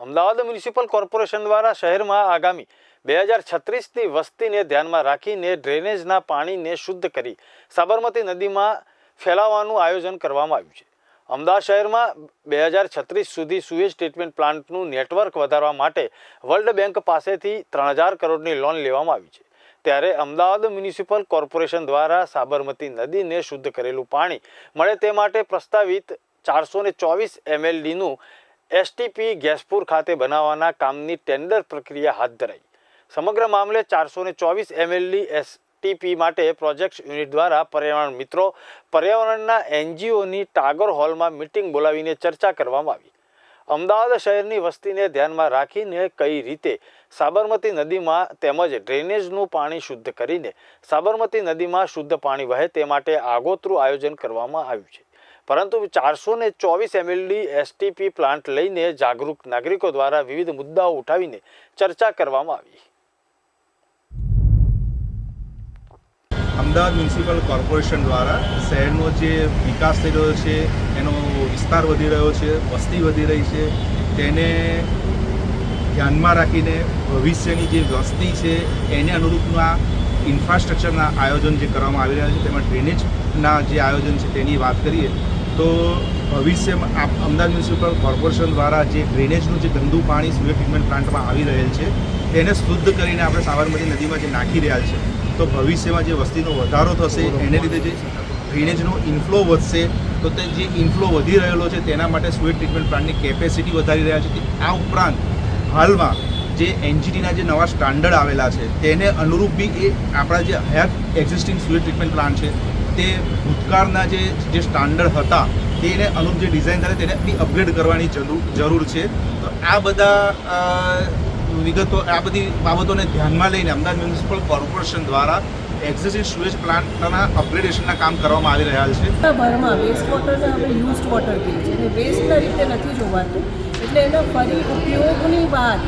Ahmedabad municipal corporation દ્વારા શહેરમાં આગામી બે હજાર છત્રીસની વસ્તીને ધ્યાનમાં રાખીને ડ્રેનેજના પાણીને શુદ્ધ કરી સાબરમતી નદીમાં ફેલાવવાનું આયોજન કરવામાં આવ્યું છે. અમદાવાદ શહેરમાં બે હજાર છત્રીસ સુધી સુએજ ટ્રીટમેન્ટ પ્લાન્ટનું નેટવર્ક વધારવા માટે વર્લ્ડ બેંક પાસેથી ત્રણ હજાર કરોડની લોન લેવામાં આવી છે. ત્યારે અમદાવાદ મ્યુનિસિપલ કોર્પોરેશન દ્વારા સાબરમતી નદીને શુદ્ધ કરેલું પાણી મળે તે માટે પ્રસ્તાવિત ચારસો ને ચોવીસ એમએલડીનું એસટીપી ગેસપુર ખાતે બનાવવાના કામની ટેન્ડર પ્રક્રિયા હાથ ધરાઈ. સમગ્ર મામલે ચારસો ને ચોવીસ એમએલડી એસટીપી માટે પ્રોજેક્ટ યુનિટ દ્વારા પર્યાવરણ મિત્રો, પર્યાવરણના એનજીઓની ટાગોર હોલમાં મિટિંગ બોલાવીને ચર્ચા કરવામાં આવી. અમદાવાદ શહેરની વસ્તીને ધ્યાનમાં રાખીને કઈ રીતે સાબરમતી નદીમાં તેમજ ડ્રેનેજનું પાણી શુદ્ધ કરીને સાબરમતી નદીમાં શુદ્ધ પાણી વહે તે માટે આગોતરું આયોજન કરવામાં આવ્યું છે. પરંતુ ચારસો ને ચોવીસ એમએલડી એસટીપી પ્લાન્ટ લઈને જાગૃત નાગરિકો દ્વારા વિવિધ મુદ્દાઓ ઉઠાવીને ચર્ચા કરવામાં આવી. અમદાવાદ મ્યુનિસિપલ કોર્પોરેશન દ્વારા શહેરનો જે વિકાસ થઈ રહ્યો છે, એનો વિસ્તાર વધી રહ્યો છે, વસ્તી વધી રહી છે, તેને ધ્યાનમાં રાખીને ભવિષ્યની જે વસ્તી છે, એને અનુરૂપના ઇન્ફ્રાસ્ટ્રક્ચરના આયોજન જે કરવામાં આવી રહ્યા છે તેમાં ડ્રેનેજના જે આયોજન છે, તેની વાત કરીએ તો ભવિષ્યમાં અમદાવાદ મ્યુનિસિપલ કોર્પોરેશન દ્વારા જે ડ્રેનેજનું જે ગંદુ પાણી સુએ ટ્રીટમેન્ટ પ્લાન્ટમાં આવી રહેલ છે, તેને શુદ્ધ કરીને આપણે સાબરમતી નદીમાં જે નાખી રહ્યા છે, તો ભવિષ્યમાં જે વસ્તીનો વધારો થશે, એને લીધે જે ડ્રેનેજનો ઇન્ફ્લો વધશે, તો તે જે ઇન્ફ્લો વધી રહેલો છે, તેના માટે સુએટ ટ્રીટમેન્ટ પ્લાન્ટની કેપેસિટી વધારી રહ્યા છે આ ઉપરાંત હાલમાં જે એનજીટીના જે નવા સ્ટાન્ડર્ડ આવેલા છે, તેને અનુરૂપ બી એ આપણા જે હયાત એક્ઝિસ્ટિંગ સુએટ ટ્રીટમેન્ટ પ્લાન્ટ છે તે ભૂતકાળના જે જે સ્ટાન્ડર્ડ હતા, તેને અનુરૂપ જે ડિઝાઇન થાય તેને બી અપગ્રેડ કરવાની જરૂર છે. તો આ બધા વિગતો, આ બધી બાબતોને ધ્યાનમાં લઈને અમદાવાદ મ્યુનિસિપલ કોર્પોરેશન દ્વારા એક્ઝિસ્ટિંગ સુએજ પ્લાન્ટના અપગ્રેડેશનના કામ કરવામાં આવી રહ્યા છે. ભરમાં વેસ્ટ વોટરને આપણે યુઝડ વોટર કહીએ છીએ અને વેસ્ટના રીતે નથી જોવાતું. એટલે એનો ફરી ઉપયોગની વાત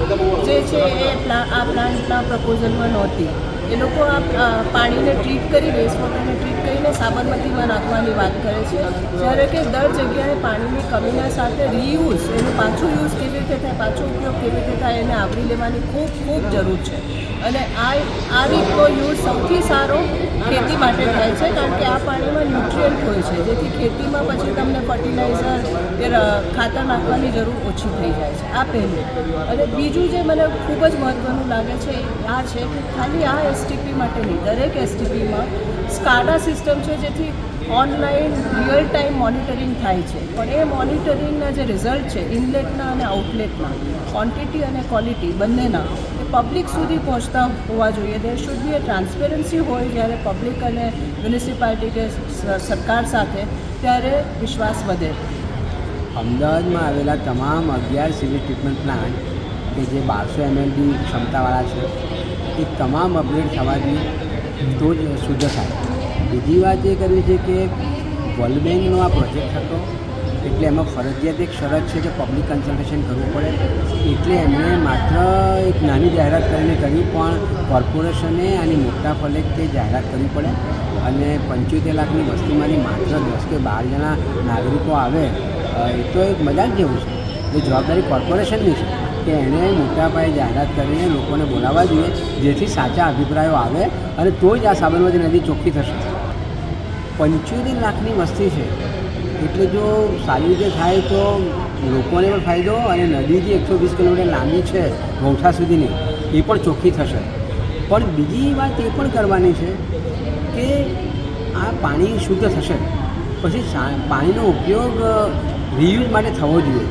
જે છે એ આ પ્લાન્ટના પ્રપોઝલમાં નહોતી. એ લોકો આ પાણીને ટ્રીટ કરી વેસ્ટ વોટરને ટ્રીટ કરીને સાબરમતીમાં નાખવાની વાત કરે છે. જ્યારે કે દર જગ્યાએ પાણીની કમીના સાથે રીયુઝ એનું પાછું યુઝ કેવી રીતે થાય, પાછો ઉપયોગ કેવી રીતે થાય એને આવરી લેવાની ખૂબ ખૂબ જરૂર છે. અને આ આ રીતનો યુઝ સૌથી સારો ખેતી માટે થાય છે કારણ કે આ પાણીમાં ન્યુટ્રિયન્ટ હોય છે, જેથી ખેતીમાં પછી તમને ફર્ટિલાઇઝર કે ખાતર નાખવાની જરૂર ઓછી થઈ જાય છે. આ પહેલું. અને બીજું જે મને ખૂબ જ મહત્ત્વનું લાગે છે આ છે કે ખાલી આ એસટીપી માટે નહીં, દરેક એસટીપીમાં સ્કાડા સિસ્ટમ છે જેથી ઓનલાઈન રિયલ ટાઈમ મોનિટરિંગ થાય છે. પણ એ મોનિટરિંગના જે રિઝલ્ટ છે ઇનલેટના અને આઉટલેટના ક્વોન્ટિટી અને ક્વોલિટી બંનેના, એ પબ્લિક સુધી પહોંચતા હોવા જોઈએ. દેર શુડ બી એ ટ્રાન્સપેરન્સી હોય જ્યારે પબ્લિક અને મ્યુનિસિપાલિટી કે સરકાર સાથે, ત્યારે વિશ્વાસ વધે. અમદાવાદમાં આવેલા તમામ અગિયાર સિવિલ ટ્રીટમેન્ટ પ્લાન્ટ કે જે બારસો એમએલની ક્ષમતાવાળા છે, એ તમામ અપગ્રેડ થવાથી તો જ શુદ્ધ થાય. બીજી વાત એ કરવી છે કે વર્લ્ડ બેંકનો આ પ્રોજેક્ટ હતો, એટલે એમાં ફરજિયાત એક શરત છે કે પબ્લિક કન્સલ્ટેશન કરવું પડે. એટલે એમણે માત્ર એક નાની જાહેરાત કરીને કર્યું પણ કોર્પોરેશને આની મોટા ફલેક જાહેરાત કરવી પડે. અને પંચોતેર લાખની વસ્તીમાંથી માત્ર દસ કે બાર જણા નાગરિકો આવે એ તો એક મજાક જેવું છે. એ જવાબદારી કોર્પોરેશનની છે. કે એણે મોટા પાયે જાહેરાત કરીને લોકોને બોલાવવા જોઈએ, જેથી સાચા અભિપ્રાયો આવે અને તો જ આ સાબરમતી નદી ચોખ્ખી થશે. પંચોતેર લાખની વસ્તી છે. એટલે જો સારી રીતે થાય તો લોકોને પણ ફાયદો અને નદી જે એકસો વીસ કિલોમીટર લાંબી છે, ગૌઠા સુધીની, એ પણ ચોખ્ખી થશે. પણ બીજી વાત એ પણ કરવાની છે કે આ પાણી શુદ્ધ થશે. પછી પાણીનો ઉપયોગ રિયુઝ માટે થવો જોઈએ.